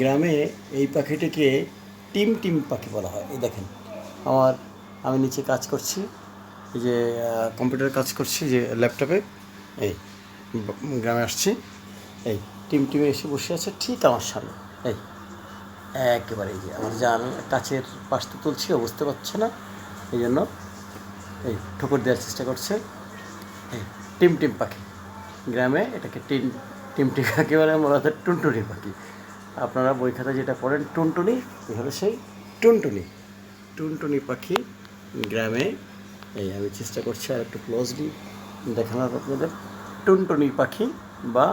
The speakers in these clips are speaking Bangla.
গ্রামে এই পাখিটিকে টিম টিম পাখি বলা হয়। এই দেখেন, আমার, আমি নিচে কাজ করছি যে কম্পিউটার কাজ করছি, যে ল্যাপটপে, এই, গ্রামে আসছি, এই, টিম টিমে এসে বসে আছে ঠিক আমার সামনে, এই, একেবারে এই যে, আমার জান কাছের পাশ তো তুলছি বুঝতে পারছে না, এই জন্য, এই, ঠোকর দেওয়ার চেষ্টা করছে, এই, টিম টিম পাখি, গ্রামে এটাকে টিম টিম টিম পাখি বলে, মূলত টুনটুনি পাখি। আপনারা বই খাতা যেটা পড়েন টুনটুনি এ হলো সেই? টুনটুনি। টুনটুনি পাখি গ্রামে। এই আমি চেষ্টা করছি আর একটু ক্লোজলি দেখানোর আপনাদের। টুনটুনি পাখি বা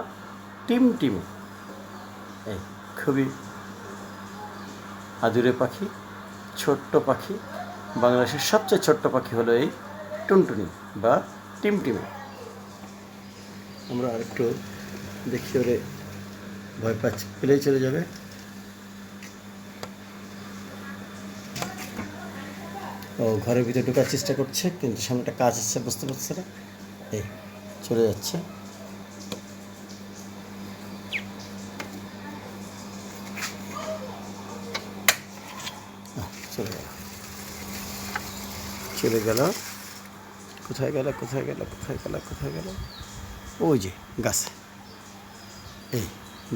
টিম টিম। এই খুবই আদুরে পাখি ছোট্ট পাখি। বাংলাদেশের সবচেয়ে ছোট্ট পাখি হলো এই টুনটুনি বা টিমটিমে আমরা আরেকটু দেখি ওরে ভয় পাচ্ছি পেলেই চলে যাবে। ও ঘরের ভিতরে ঢোকার চেষ্টা করছে, কিন্তু সামনে একটা কাজ আসছে বুঝতে পারছে না। এই, চলে যাচ্ছে। চলে গেল। চলে গেল। কোথায় গেল কোথায় গেল কোথায় গেল কোথায় গেল? ওই যে, গাছে। এই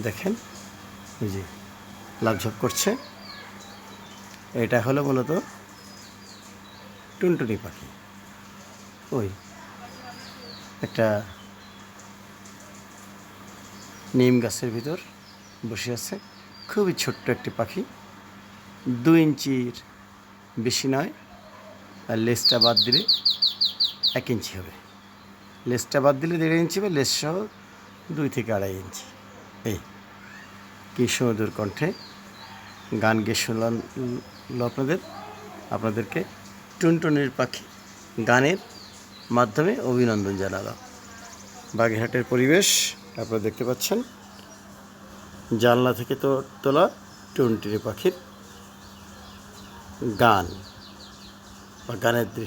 দেখেন ওই যে লাভঝাপ করছে। এটা হলো মূলত টুনটুনি পাখি। ওই একটা নিম গাছের ভিতর বসে আছে। খুবই ছোট্ট একটি পাখি। দু ইঞ্চির বেশি নয়, আর লেজটা বাদ দিলে এক ইঞ্চি হবে। লেজটা বাদ দিলে দেড় ইঞ্চি হবে লেজ সহ দুই থেকে আড়াই ইঞ্চি। এই কি সুমধুর কণ্ঠে গান গেয়ে শুনলাম আপনাদের, আপনাদেরকে টুনটুনির পাখি গানের মাধ্যমে অভিনন্দন জানালাম। বাগেরহাটের পরিবেশ, আপনারা দেখতে পাচ্ছেন, জানলা থেকে তো তোলা টুনটুনি পাখির গান বা গানের দৃশ্য।